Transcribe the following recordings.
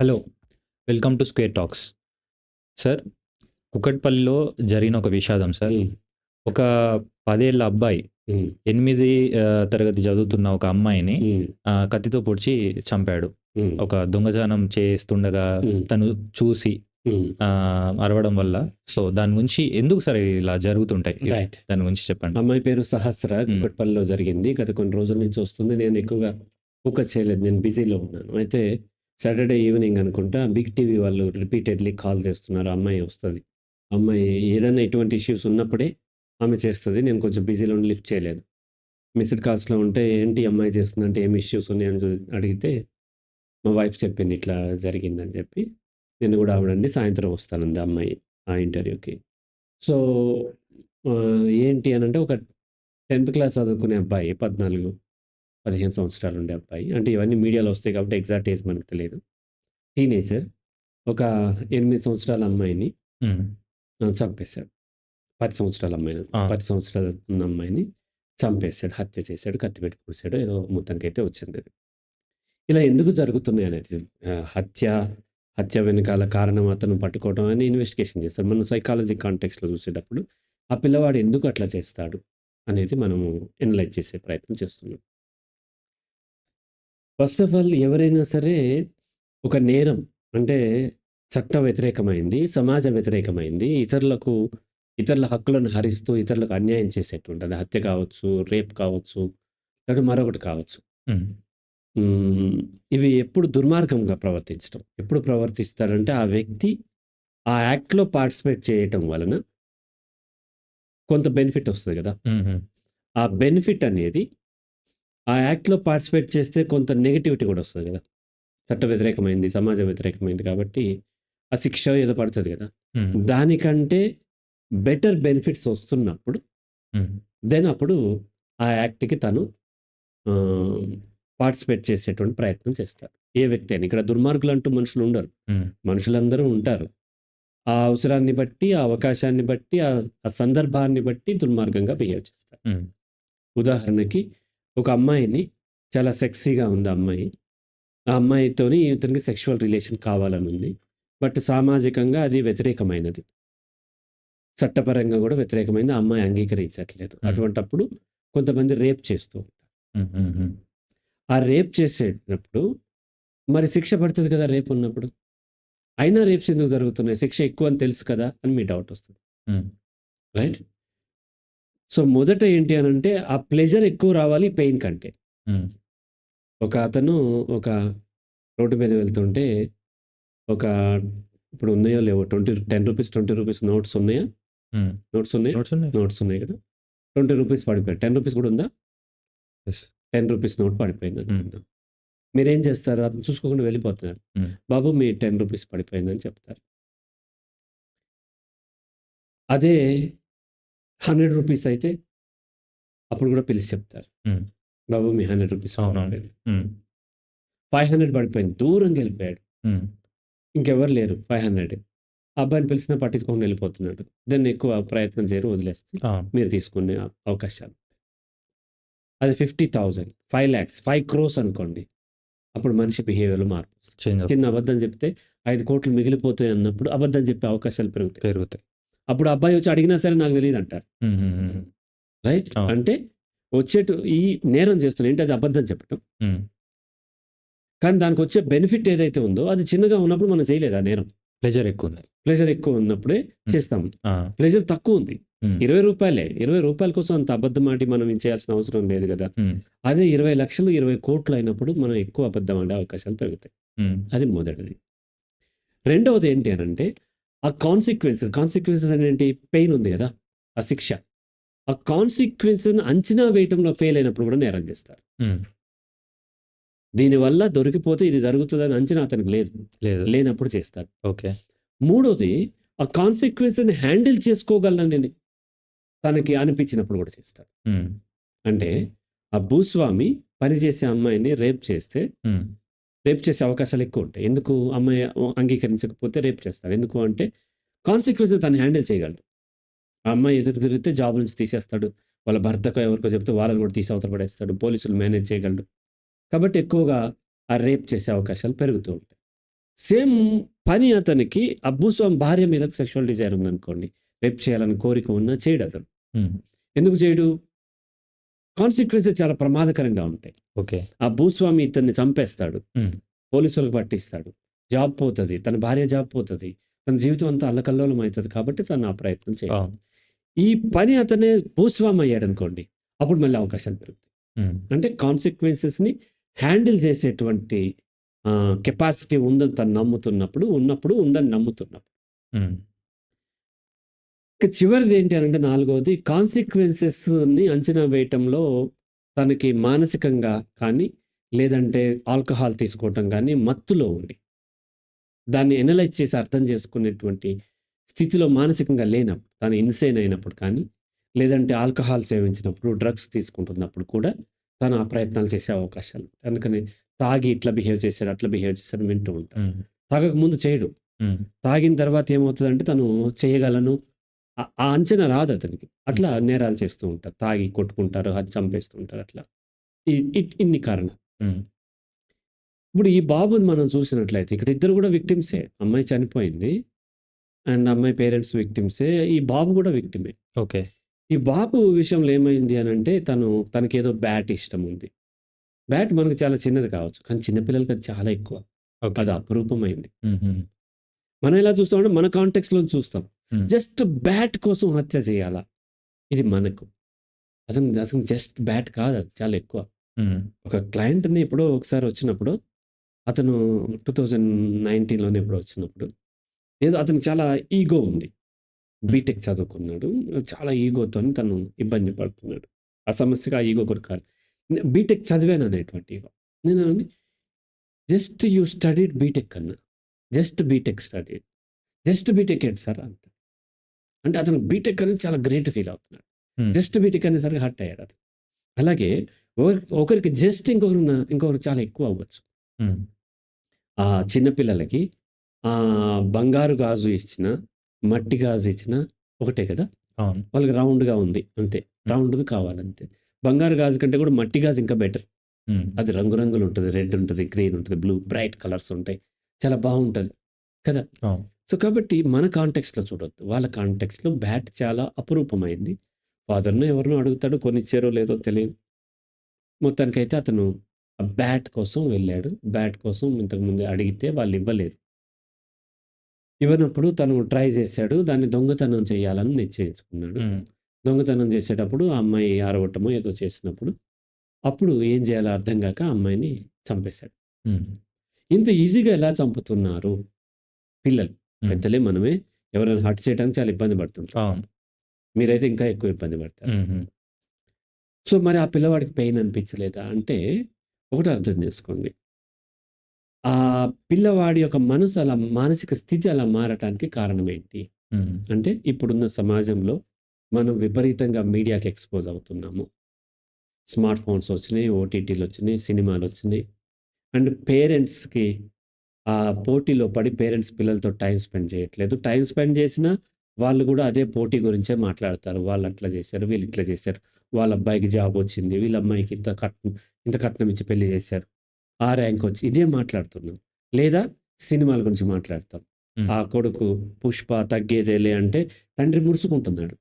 Hello welcome to square talks sir కుకట్పల్లిలో జరిగిన ఒక విషాదం సార్ ఉమ్, ఒక పదేళ్ళ అబ్బాయి ఉమ్, ఎనిమిది తరగతి చదువుతున్న ఒక అమ్మాయిని ఆ, కత్తితో పొడిచి చంపాడు. ఒక దొంగతనం చేస్తుండగా తను చూసి అరవడం వల్ల. సో దాని గురించి ఎందుకు సార్ ఇలా జరుగుతుంటాయి? దాని గురించి చెప్పండి. అమ్మాయి పేరు సహస్ర ఉమ్. కుక్కట్పల్లిలో జరిగింది. గత కొన్ని రోజుల నుంచి వస్తుంది. నేను ఎక్కువగా ఫోకస్ చేయలేదు. నేను బిజీలో ఉన్నాను. అయితే సాటర్డే ఈవినింగ్ అనుకుంటా బిగ్ టీవీ వాళ్ళు రిపీటెడ్లీ కాల్ చేస్తున్నారు అమ్మాయి వస్తుంది. అమ్మాయి ఏదైనా ఇటువంటి ఇష్యూస్ ఉన్నప్పుడే ఆమె చేస్తుంది నేను కొంచెం బిజీలో ఉండి లిఫ్ట్ చేయలేదు. మిస్డ్ కాల్స్లో ఉంటే ఏంటి అమ్మాయి చేస్తుంది అంటే ఏం ఇష్యూస్ ఉన్నాయని అడిగితే మా వైఫ్ చెప్పింది ఇట్లా జరిగిందని చెప్పి నేను కూడా ఆవిడండి సాయంత్రం వస్తానంది అమ్మాయి ఆ ఇంటర్వ్యూకి. సో ఏంటి అని అంటే ఒక టెన్త్ క్లాస్ చదువుకునే అబ్బాయి పద్నాలుగు. పదిహేను సంవత్సరాలు ఉండే అబ్బాయి. అంటే ఇవన్నీ మీడియాలో వస్తాయి కాబట్టి ఎగ్జాక్ట్ ఏజ్ మనకు తెలియదు. టీనేజర్ ఒక ఎనిమిది సంవత్సరాల అమ్మాయిని చంపేశాడు. పది సంవత్సరాల అమ్మాయిని. పది సంవత్సరాల ఉన్న అమ్మాయిని చంపేశాడు హత్య చేశాడు కత్తి పెట్టి పూసాడు ఏదో మొత్తానికి అయితే వచ్చింది అది. ఇలా ఎందుకు జరుగుతున్నాయి అనేది హత్య హత్య వెనకాల కారణం అతను పట్టుకోవడం అని ఇన్వెస్టిగేషన్ చేస్తారు. మనం సైకాలజీ కాంటెక్స్లో చూసేటప్పుడు ఆ పిల్లవాడు ఎందుకు అట్లా చేస్తాడు అనేది మనము ఎనలైజ్ చేసే ప్రయత్నం చేస్తున్నాం. ఫస్ట్ ఆఫ్ ఆల్ ఎవరైనా సరే ఒక నేరం అంటే చట్ట వ్యతిరేకమైంది సమాజ వ్యతిరేకమైంది ఇతరులకు ఇతరుల హక్కులను హరిస్తూ ఇతరులకు అన్యాయం చేసేటువంటి అది హత్య కావచ్చు రేప్ కావచ్చు లేదా మరొకటి కావచ్చు. ఇవి ఎప్పుడు దుర్మార్గంగా ప్రవర్తించడం ఎప్పుడు ప్రవర్తిస్తారంటే ఆ వ్యక్తి ఆ యాక్ట్లో పార్టిసిపేట్ చేయటం వలన కొంత బెనిఫిట్ వస్తుంది కదా. ఆ బెనిఫిట్ అనేది ఆ యాక్ట్లో పార్టిసిపేట్ చేస్తే కొంత నెగిటివిటీ కూడా వస్తుంది కదా. చట్ట వ్యతిరేకమైంది సమాజ వ్యతిరేకమైంది కాబట్టి ఆ శిక్ష ఏదో పడుతుంది కదా. దానికంటే బెటర్ బెనిఫిట్స్ వస్తున్నప్పుడు దెన్ అప్పుడు ఆ యాక్ట్కి తను పార్టిసిపేట్ చేసేటువంటి ప్రయత్నం చేస్తారు. ఏ వ్యక్తి అయినా. ఇక్కడ దుర్మార్గులు అంటూ మనుషులు ఉండరు. మనుషులందరూ ఉంటారు. ఆ అవసరాన్ని బట్టి ఆ అవకాశాన్ని బట్టి ఆ సందర్భాన్ని బట్టి దుర్మార్గంగా బిహేవ్ చేస్తారు. ఉదాహరణకి ఒక అమ్మాయిని చాలా సెక్సీగా ఉంది అమ్మాయి. ఆ అమ్మాయితోని ఇతనికి సెక్షువల్ రిలేషన్ కావాలని ఉంది. బట్ సామాజికంగా అది వ్యతిరేకమైనది. చట్టపరంగా కూడా వ్యతిరేకమైనది ఆ అమ్మాయి అంగీకరించట్లేదు. అటువంటప్పుడు కొంతమంది రేప్ చేస్తూ ఉంటారు. ఆ రేప్ చేసేటప్పుడు మరి శిక్ష పడుతుంది కదా రేప్ ఉన్నప్పుడు? అయినా రేప్స్ ఎందుకు జరుగుతున్నాయి? శిక్ష ఎక్కువ అని తెలుసు కదా అని మీ డౌట్ వస్తుంది. రైట్ సో మొదట ఏంటి అని అంటే ఆ ప్లెజర్ ఎక్కువ రావాలి పెయిన్ కంటే. ఒక అతను ఒక రోడ్డు మీద వెళ్తుంటే ఒక ఇప్పుడు ఉన్నాయో లేవో twenty ten rupees twenty rupees notes ఉన్నాయా. నోట్స్ ఉన్నాయా? నోట్స్ ఉన్నాయి. కదా. ట్వంటీ రూపీస్ పడిపోయాయి. టెన్ రూపీస్ కూడా ఉందా. టెన్ రూపీస్ నోట్ పడిపోయింది. అనుకుందాం. మీరేం చేస్తారు? అతను చూసుకోకుండా వెళ్ళిపోతున్నారు. బాబు మీ టెన్ రూపీస్ పడిపోయిందని చెప్తారు. అదే హండ్రెడ్ రూపీస్ అయితే అప్పుడు కూడా పిలిచి చెప్తారు. బాబు మీ హండ్రెడ్ రూపీస్ ఫైవ్ హండ్రెడ్ పడిపోయింది. దూరంగా వెళ్ళిపోయాడు ఇంకెవరు లేరు ఫైవ్ హండ్రెడ్. అబ్బాయిని పిలిచినా పట్టించుకొని వెళ్ళిపోతున్నాడు. దాన్ని ఎక్కువ ప్రయత్నం చేయరు వదిలేస్తే. మీరు తీసుకునే అవ- అవకాశాలు. అది fifty thousand. Five lakhs. Five crores అనుకోండి. అప్పుడు మనిషి బిహేవియర్లో మార్పు చిన్న అబద్ధం చెప్తే ఐదు కోట్లు మిగిలిపోతాయి అన్నప్పుడు అబద్ధం చెప్పే అవకాశాలు పెరుగుతాయి. పెరుగుతాయి. అప్పుడు అబ్బాయి వచ్చి అడిగినా సరే నాకు తెలియదు అంటారు. రైట్. అంటే వచ్చేటు ఈ నేరం చేస్తున్నా ఏంటి అది అబద్ధం చెప్పడం. కానీ దానికి వచ్చే బెనిఫిట్ ఏదైతే ఉందో అది చిన్నగా ఉన్నప్పుడు మనం చేయలేదు ఆ నేరం? ప్లెజర్ ఎక్కువ ఉంది. ప్రెషర్ ఎక్కువ ఉన్నప్పుడే చేస్తాం ఆ, ప్రెషర్ తక్కువ ఉంది. ఇరవై రూపాయలే. ఇరవై రూపాయల కోసం అంత అబద్ధం ఆడి మనం చేయాల్సిన అవసరం లేదు కదా. అదే ఇరవై లక్షలు ఇరవై కోట్లు అయినప్పుడు మనం ఎక్కువ అబద్ధం ఆడే అవకాశాలు పెరుగుతాయి. అది మొదటిది. రెండవది ఏంటి అని అంటే ఆ కాన్సిక్వెన్సెస్ కాన్సిక్వెన్సెస్ ఏంటి పెయిన్ ఉంది కదా ఆ శిక్ష. ఆ కాన్సిక్వెన్సెస్ అంచనా వేయటంలో ఫెయిల్ అయినప్పుడు కూడా నేరం చేస్తారు. దీనివల్ల దొరికిపోతే ఇది జరుగుతుందని అంచనా అతనికి లేదు. లేదు. లేనప్పుడు చేస్తారు. ఓకే. మూడోది ఆ కాన్సిక్వెన్స్ని హ్యాండిల్ చేసుకోగలనని తనకి అనిపించినప్పుడు కూడా చేస్తారు. అంటే ఆ భూస్వామి పనిచేసే అమ్మాయిని రేప్ చేస్తే రేప్ చేసే అవకాశాలు ఎక్కువ ఉంటాయి. ఎందుకు అమ్మాయి అంగీకరించకపోతే రేప్ చేస్తారు? ఎందుకు అంటే కాన్సిక్వెన్స్ తను హ్యాండిల్ చేయగలడు. ఆ అమ్మాయి ఎదురు తిరిగితే జాబ్ నుంచి తీసేస్తాడు. వాళ్ళ భర్తకో ఎవరికో చెప్తే వాళ్ళని కూడా తీసి అవతల పడేస్తాడు. పోలీసులు మేనేజ్ చేయగలడు. కాబట్టి ఎక్కువగా ఆ రేప్ చేసే అవకాశాలు పెరుగుతూ ఉంటాయి. సేమ్ పని అతనికి ఆ భూస్వామి భార్య మీద సెక్షువల్ డిజైర్ ఉందనుకోండి. రేప్ చేయాలని కోరిక ఉన్నా చేయడు అతను. ఎందుకు చేయడు? కాన్సిక్వెన్సెస్ చాలా ప్రమాదకరంగా ఉంటాయి. ఓకే. ఆ భూస్వామి ఇతన్ని చంపేస్తాడు. పోలీసులకు పట్టిస్తాడు. జాబ్ పోతుంది. తన భార్య జాబ్ పోతుంది. తన జీవితం అంతా అల్లకల్లోలం అవుతుంది కాబట్టి తను ఆ ప్రయత్నం చేయాలి ఈ పని అతనే భూస్వామి అయ్యాడు అనుకోండి అప్పుడు మళ్ళీ అవకాశాలు పెరుగుతాయి. అంటే కాన్సిక్వెన్సెస్ని హ్యాండిల్ చేసేటువంటి కెపాసిటీ ఉందని తను నమ్ముతున్నప్పుడు ఉన్నప్పుడు ఉందని నమ్ముతున్నప్పుడు. ఇక చివరిది ఏంటి అని అంటే నాలుగవది కాన్సిక్వెన్సెస్ని అంచనా వేయటంలో తనకి మానసికంగా కానీ లేదంటే ఆల్కహాల్ తీసుకోవటం కానీ మత్తులో ఉండి దాన్ని ఎనలైజ్ చేసి అర్థం చేసుకునేటువంటి స్థితిలో మానసికంగా లేనప్పుడు తను ఇన్సేన్ అయినప్పుడు కానీ లేదంటే ఆల్కహాల్ సేవించినప్పుడు డ్రగ్స్ తీసుకుంటున్నప్పుడు కూడా తను ఆ ప్రయత్నాలు చేసే అవకాశాలు. అందుకని తాగి ఇట్లా బిహేవ్ చేశాడు అట్లా బిహేవ్ చేశాడు వింటూ ఉంటాడు. తాగక ముందు చేయడు. తాగిన తర్వాత ఏమవుతుందంటే తను చేయగలను ఆ- అంచనా రాదు అతనికి. అట్లా నేరాలు చేస్తూ ఉంటారు. తాగి కొట్టుకుంటారు అది చంపేస్తూ ఉంటారు అట్లా ఇన్ని కారణాలు. ఉమ్, ఇప్పుడు ఈ బాబుని మనం చూసినట్లయితే ఇక్కడ ఇద్దరు కూడా విక్టిమ్సే. అమ్మాయి చనిపోయింది. అండ్ అమ్మాయి పేరెంట్స్ విక్టిమ్సే. ఈ బాబు కూడా విక్టిమే. ఓకే. ఈ బాబు విషయంలో ఏమైంది అని అంటే తను తనకేదో బ్యాట్ ఇష్టం ఉంది. బ్యాట్ మనకు చాలా చిన్నది కావచ్చు. కానీ చిన్నపిల్లలకి అది చాలా ఎక్కువ. అది అపురూపమైంది. మనం ఎలా చూస్తామంటే మన కాంటెక్స్లో చూస్తాం. జస్ట్ బ్యాట్ కోసం హత్య చేయాలా? ఇది మనకు. అతను అతను జస్ట్ బ్యాట్ కాదు అది చాలా ఎక్కువ. ఉమ్, ఒక క్లయింట్ని ఎప్పుడో ఒకసారి వచ్చినప్పుడు అతను టూ థౌజండ్ నైన్టీన్లోనే ఎప్పుడో వచ్చినప్పుడు ఏదో అతనికి చాలా ఈగో ఉంది. బీటెక్ చదువుకున్నాడు చాలా ఈగోతో తను ఇబ్బంది పడుతున్నాడు. ఆ సమస్యగా ఆ ఈగో కూడా కాదు బీటెక్ చదివాను అనేటువంటి ఈగో. నేను జస్ట్ యూ స్టడీడ్ బీటెక్ అన్నా. Just BTech study just BTech ఏంటి సార్? అంట. అంటే అతను బీటెక్ అనేది చాలా గ్రేట్ ఫీల్ అవుతున్నాడు. Hmm. జస్ట్ బీటెక్ అనేసరికి హర్ట్ అయ్యాడు అతను. అలాగే ఒకరి- ఒకరికి జస్ట్ ఇంకొకరు ఇంకొకరు చాలా ఎక్కువ అవ్వచ్చు. ఉమ్, ఆ చిన్నపిల్లలకి ఆ బంగారు గాజు ఇచ్చిన మట్టి గాజు ఇచ్చిన ఒకటే కదా? వాళ్ళకి రౌండ్గా ఉంది అంతే. రౌండ్ది కావాలంతే. బంగారు గాజు కంటే కూడా మట్టి గాజు ఇంకా బెటర్ అది రంగురంగులు ఉంటుంది రెడ్ ఉంటుంది గ్రీన్ ఉంటుంది బ్లూ బ్రైట్ కలర్స్ ఉంటాయి. చాలా బాగుంటుంది కదా? సో కాబట్టి మన కాంటెక్స్లో చూడొద్దు. వాళ్ళ కాంటెక్స్లో బ్యాట్ చాలా అపురూపమైంది. ఫాదర్ను ఎవరినో అడుగుతాడు కొనిచ్చారో లేదో తెలియదు. మొత్తానికైతే అతను బ్యాట్ కోసం వెళ్ళాడు. బ్యాట్ కోసం ఇంతకుముందు అడిగితే వాళ్ళు ఇవ్వలేదు. ఇవ్వనప్పుడు తను ట్రై చేశాడు. దాన్ని దొంగతనం చేయాలని నిశ్చయించుకున్నాడు. దొంగతనం చేసేటప్పుడు ఆ అమ్మాయి ఆరవటమో ఏదో చేసినప్పుడు అప్పుడు ఏం చేయాలో అర్థం కాక అమ్మాయిని చంపేశాడు. ఇంత ఈజీగా ఎలా చంపుతున్నారు పిల్లలు. పెద్దలే మనమే ఎవరైనా హర్ట్ చేయడానికి చాలా ఇబ్బంది పడుతుంటాం. మీరైతే ఇంకా ఎక్కువ ఇబ్బంది పడతారు. సో మరి ఆ పిల్లవాడికి పెయిన్ అనిపించలేదా? అంటే ఒకటి అర్థం చేసుకోండి. ఆ పిల్లవాడి యొక్క మనసు అలా మానసిక స్థితి అలా మారటానికి కారణం ఏంటి అంటే ఇప్పుడున్న సమాజంలో మనం విపరీతంగా మీడియాకి ఎక్స్పోజ్ అవుతున్నాము. స్మార్ట్ ఫోన్స్ వచ్చినాయి ఓటీటీలు వచ్చినాయి సినిమాలు వచ్చినాయి. అండ్ పేరెంట్స్కి ఆ పోటీలో పడి పేరెంట్స్ పిల్లలతో టైం స్పెండ్ చేయట్లేదు. టైం స్పెండ్ చేసినా వాళ్ళు కూడా అదే పోటీ గురించే మాట్లాడతారు. వాళ్ళు అట్లా చేశారు వీళ్ళు ఇట్లా చేశారు. వాళ్ళ అబ్బాయికి జాబ్ వచ్చింది వీళ్ళ అమ్మాయికి ఇంత కట్నం ఇంత కట్నం ఇచ్చి పెళ్ళి చేశారు. ఆ ర్యాంక్ వచ్చి ఇదే మాట్లాడుతున్నాం. లేదా సినిమాల గురించి మాట్లాడతాం. ఆ కొడుకు పుష్ప తగ్గేదేలే అంటే తండ్రి మురుసుకుంటున్నాడు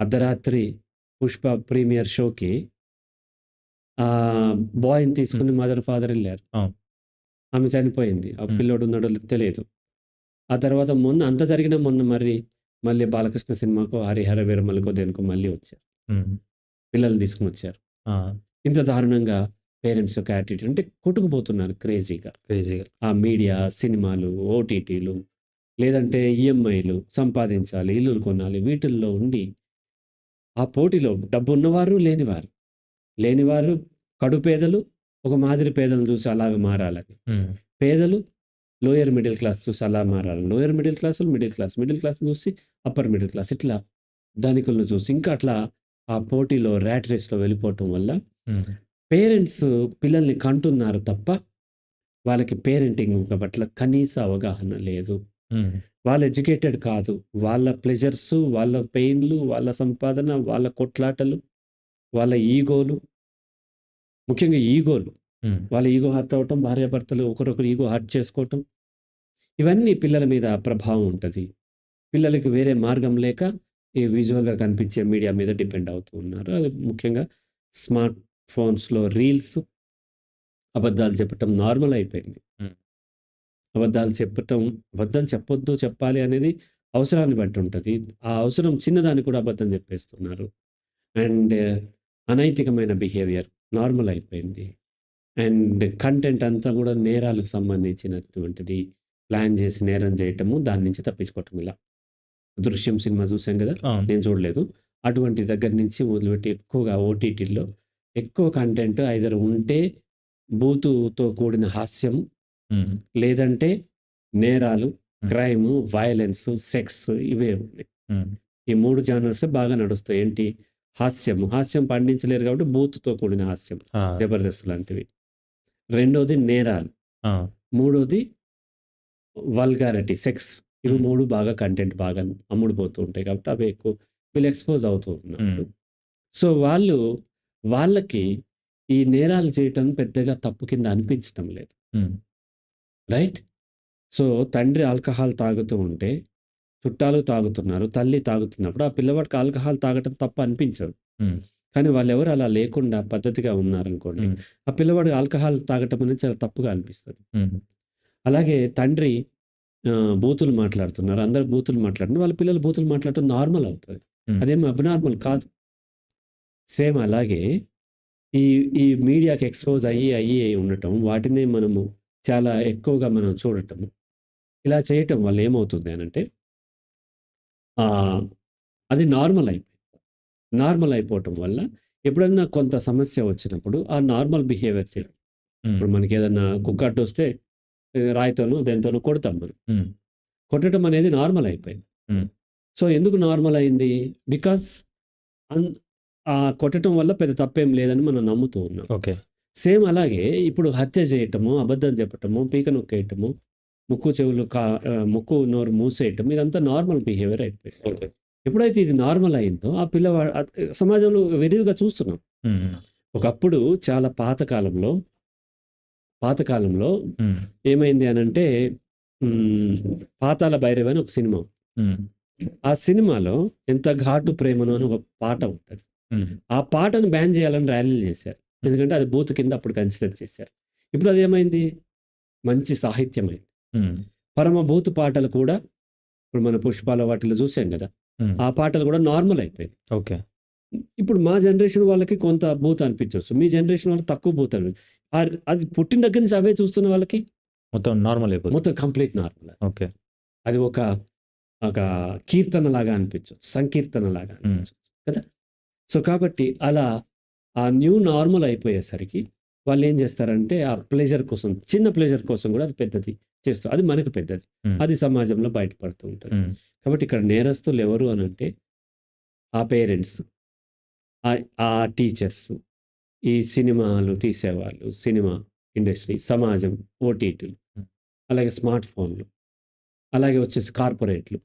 అర్ధరాత్రి పుష్ప ప్రీమియర్ షోకి ఆ బాయ్ని తీసుకుని మదర్ ఫాదర్ వెళ్ళారు. ఆమె చనిపోయింది. ఆ. పిల్లోడు ఉన్నాడో తెలియదు. ఆ తర్వాత మొన్న అంత జరిగిన మొన్న మరి మళ్ళీ బాలకృష్ణ సినిమాకో హరిహర వీరమలకో దేనికో మళ్ళీ వచ్చారు. పిల్లల్ని తీసుకుని వచ్చారు. ఇంత దారుణంగా పేరెంట్స్ యొక్క యాటిట్యూడ్ అంటే కొట్టుకుపోతున్నారు క్రేజీగా. క్రేజీగా. ఆ మీడియా సినిమాలు ఓటీటీలు లేదంటే ఈఎంఐలు సంపాదించాలి ఇల్లులు కొనాలి వీటిల్లో ఉండి ఆ పోటీలో డబ్బు ఉన్నవారు లేనివారు. లేనివారు కడు పేదలు ఒక మాదిరి పేదలను చూసి అలాగ మారాలని. పేదలు లోయర్ మిడిల్ క్లాస్ చూసి అలా మారాలి. Lower middle class middle class. Middle class చూసి అప్పర్ మిడిల్ క్లాస్. ఇట్లా ధనికులను చూసి ఇంకా అట్లా ఆ పోటీలో ర్యాట్ రేస్లో వెళ్ళిపోవటం వల్ల పేరెంట్స్ పిల్లల్ని కంటున్నారు తప్ప వాళ్ళకి పేరెంటింగ్ పట్ల కనీస అవగాహన లేదు. వాళ్ళు ఎడ్యుకేటెడ్ కాదు. వాళ్ళ ప్లెజర్స్ వాళ్ళ పెయిన్లు వాళ్ళ సంపాదన వాళ్ళ కొట్లాటలు వాళ్ళ ఈగోలు ముఖ్యంగా ఈగోలు. వాళ్ళ ఈగో హర్ట్ అవ్వటం భార్యాభర్తలు ఒకరొకరు ఈగో హర్ట్ చేసుకోవటం ఇవన్నీ పిల్లల మీద ప్రభావం ఉంటుంది. పిల్లలకి వేరే మార్గం లేక ఈ విజువల్గా కనిపించే మీడియా మీద డిపెండ్ అవుతూ ఉన్నారు. అది ముఖ్యంగా స్మార్ట్ ఫోన్స్లో రీల్స్ అబద్ధాలు చెప్పటం నార్మల్ అయిపోయింది. అబద్ధాలు చెప్పటం అబద్ధం చెప్పొద్దు చెప్పాలి అనేది అవసరాన్ని బట్టి ఉంటుంది. ఆ అవసరం చిన్నదాన్ని కూడా అబద్ధం చెప్పేస్తున్నారు. అండ్ అనైతికమైన బిహేవియర్ నార్మల్ అయిపోయింది. అండ్ కంటెంట్ అంతా కూడా నేరాలకు సంబంధించినటువంటిది ప్లాన్ చేసి నేరం చేయటము దాని నుంచి తప్పించుకోవటం ఇలా. దృశ్యం సినిమా చూసాం కదా? నేను చూడలేదు. అటువంటి దగ్గర నుంచి మొదలుపెట్టి ఎక్కువగా ఓటీటీలో ఎక్కువ కంటెంట్ ఐదర్ ఉంటే బూతుతో కూడిన హాస్యం లేదంటే నేరాలు క్రైమ్ వైలెన్స్ సెక్స్ ఇవే ఉన్నాయి. ఈ మూడు జానర్స్ బాగా నడుస్తాయి. ఏంటి? హాస్యం హాస్యం పండించలేరు కాబట్టి బూత్తో కూడిన హాస్యం. జబర్దస్త్ లాంటివి. రెండోది నేరాలు. మూడోది వల్గారిటీ సెక్స్. ఇవి. మూడు బాగా కంటెంట్ బాగా అమ్ముడు పోతూ ఉంటాయి కాబట్టి అవి ఎక్కువ వీళ్ళు ఎక్స్పోజ్ అవుతూ ఉన్నారు. సో వాళ్ళు వాళ్ళకి ఈ నేరాలు చేయటం పెద్దగా తప్పు కింద అనిపించటం లేదు. రైట్? సో తండ్రి ఆల్కహాల్ తాగుతూ ఉంటే చుట్టాలు తాగుతున్నారు తల్లి తాగుతున్నప్పుడు ఆ పిల్లవాడికి ఆల్కహాల్ తాగటం తప్పు అనిపించదు. కానీ వాళ్ళు ఎవరు అలా లేకుండా పద్ధతిగా ఉన్నారనుకోండి. ఆ పిల్లవాడు ఆల్కహాల్ తాగటం అనేది చాలా తప్పుగా అనిపిస్తుంది అలాగే తండ్రి బూతులు మాట్లాడుతున్నారు అందరు బూతులు మాట్లాడుతున్నారు వాళ్ళ పిల్లలు బూతులు మాట్లాడటం నార్మల్ అవుతుంది Hmm. అదేం అబ్నార్మల్ కాదు సేమ్ అలాగే ఈ ఈ మీడియాకి ఎక్స్పోజ్ అయ్యి అయ్యి ఉండటం వాటిని మనము చాలా ఎక్కువగా మనం చూడటం ఇలా చేయటం వల్ల ఏమవుతుంది అని అంటే ఆ, అది నార్మల్ అయిపోయింది. నార్మల్ అయిపోవటం వల్ల ఎప్పుడన్నా కొంత సమస్య వచ్చినప్పుడు ఆ నార్మల్ బిహేవియర్ చేయడం ఇప్పుడు మనకి ఏదన్నా కుక్క అడ్డు వస్తే రాయితోనో దేనితోనో కొడతాం మనం. కొట్టడం అనేది నార్మల్ అయిపోయింది. సో ఎందుకు నార్మల్ అయింది? బికాస్ ఆ కొట్టడం వల్ల పెద్ద తప్పేం లేదని మనం నమ్ముతూ ఉన్నాం. ఓకే. సేమ్ అలాగే ఇప్పుడు హత్య చేయటము అబద్ధం చెప్పటము పీక నొక్కేయటము ముక్కు చెవులు కా ముక్కు నోరు మూసేయటం ఇదంతా నార్మల్ బిహేవియర్ అయిపోయింది ఎప్పుడైతే ఇది నార్మల్ అయిందో ఆ పిల్లవాడు సమాజంలో విరివిగా చూస్తున్నాం. ఒకప్పుడు చాలా పాతకాలంలో పాతకాలంలో ఏమైంది అని అంటే పాతాల భైరవి అని ఒక సినిమా. ఆ సినిమాలో ఎంత ఘాటు ప్రేమను అని ఒక పాట ఉంటుంది. ఆ పాటను బ్యాన్ చేయాలని ర్యాలీలు చేశారు. ఎందుకంటే అది బూత్ కింద అప్పుడు కన్సిడర్ చేశారు. ఇప్పుడు అది ఏమైంది? మంచి సాహిత్యమైంది ఉమ్, పరమ బూత్ పాటలు కూడా ఇప్పుడు మన పుష్పాల వాటిలో చూసాం కదా. ఆ పాటలు కూడా నార్మల్ అయిపోయింది ఓకే. ఇప్పుడు మా జనరేషన్ వాళ్ళకి కొంత బూత్ అనిపించవచ్చు మీ జనరేషన్ వాళ్ళకి తక్కువ అని అది పుట్టిన దగ్గర నుంచి అవే చూస్తున్న వాళ్ళకి? మొత్తం నార్మల్ అయిపోతుంది. మొత్తం కంప్లీట్ నార్మల్ ఓకే. అది ఒక ఒక కీర్తన లాగా అనిపించవచ్చు సంకీర్తన లాగా అనిపించవచ్చు కదా? సో కాబట్టి అలా ఆ న్యూ నార్మల్ అయిపోయేసరికి వాళ్ళు ఏం చేస్తారంటే ఆ ప్లెజర్ కోసం చిన్న ప్లెజర్ కోసం కూడా అది పెద్దది చేస్తారు అది మనకు పెద్దది. అది సమాజంలో బయటపడుతూ ఉంటుంది కాబట్టి ఇక్కడ నేరస్తులు ఎవరు అని అంటే ఆ పేరెంట్స్ ఆ టీచర్స్ ఈ సినిమాలు తీసేవాళ్ళు సినిమా ఇండస్ట్రీ సమాజం ఓటీటీలు. అలాగే స్మార్ట్ ఫోన్లు అలాగే వచ్చేసి కార్పొరేట్లు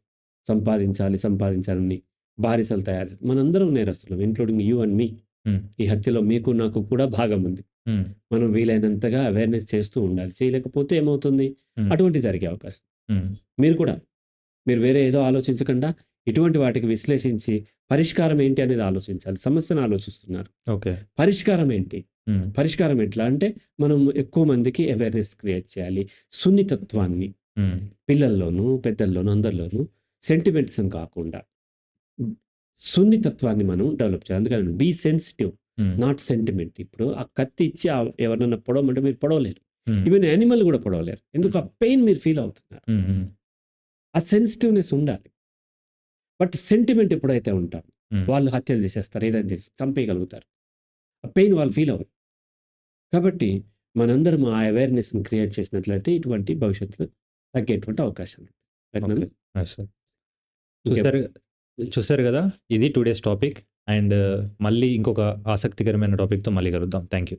సంపాదించాలి సంపాదించాలని బారిసలు తయారు. మనందరం నేరస్తున్నాం ఇంక్లూడింగ్ యూ అండ్ మీ. ఈ హత్యలో మీకు నాకు కూడా భాగం ఉంది మనం వీలైనంతగా అవేర్నెస్ చేస్తూ ఉండాలి. చేయలేకపోతే ఏమవుతుంది. అటువంటి జరిగే అవకాశం. మీరు కూడా మీరు వేరే ఏదో ఆలోచించకుండా ఇటువంటి వాటికి విశ్లేషించి పరిష్కారం ఏంటి అనేది ఆలోచించాలి. సమస్యను ఆలోచిస్తున్నారు. ఓకే. పరిష్కారం ఏంటి? పరిష్కారం ఎట్లా అంటే మనం ఎక్కువ మందికి అవేర్నెస్ క్రియేట్ చేయాలి. సున్నితత్వాన్ని పిల్లల్లోనూ పెద్దల్లోనూ అందరిలోనూ సెంటిమెంట్స్ కాకుండా సున్నితత్వాన్ని మనం డెవలప్ చేయాలి. అందుకని బీ సెన్సిటివ్ నాట్ సెంటిమెంట్ ఇప్పుడు ఆ కత్తి ఇచ్చి ఎవరన్నా పొడవమంటే మీరు పొడవలేరు. ఈవెన్ యానిమల్ కూడా పొడవలేరు. ఎందుకు ఆ పెయిన్ మీరు ఫీల్ అవుతున్నారు? ఆ సెన్సిటివ్నెస్ ఉండాలి. బట్ సెంటిమెంట్ ఎప్పుడైతే ఉంటాం Hmm. వాళ్ళు హత్యలు చేసేస్తారు ఏదైనా చేసి చంపేయగలుగుతారు. ఆ పెయిన్ వాళ్ళు ఫీల్ అవ్వరు. కాబట్టి మనందరం ఆ అవేర్నెస్ని క్రియేట్ చేసినట్లయితే ఇటువంటి భవిష్యత్తులో తగ్గేటువంటి అవకాశం. చూసారు చూసారు కదా ఇది టుడేస్ టాపిక్ అండ్ మళ్ళీ ఇంకొక ఆసక్తికరమైన టాపిక్తో మళ్ళీ కలుద్దాం. Thank you.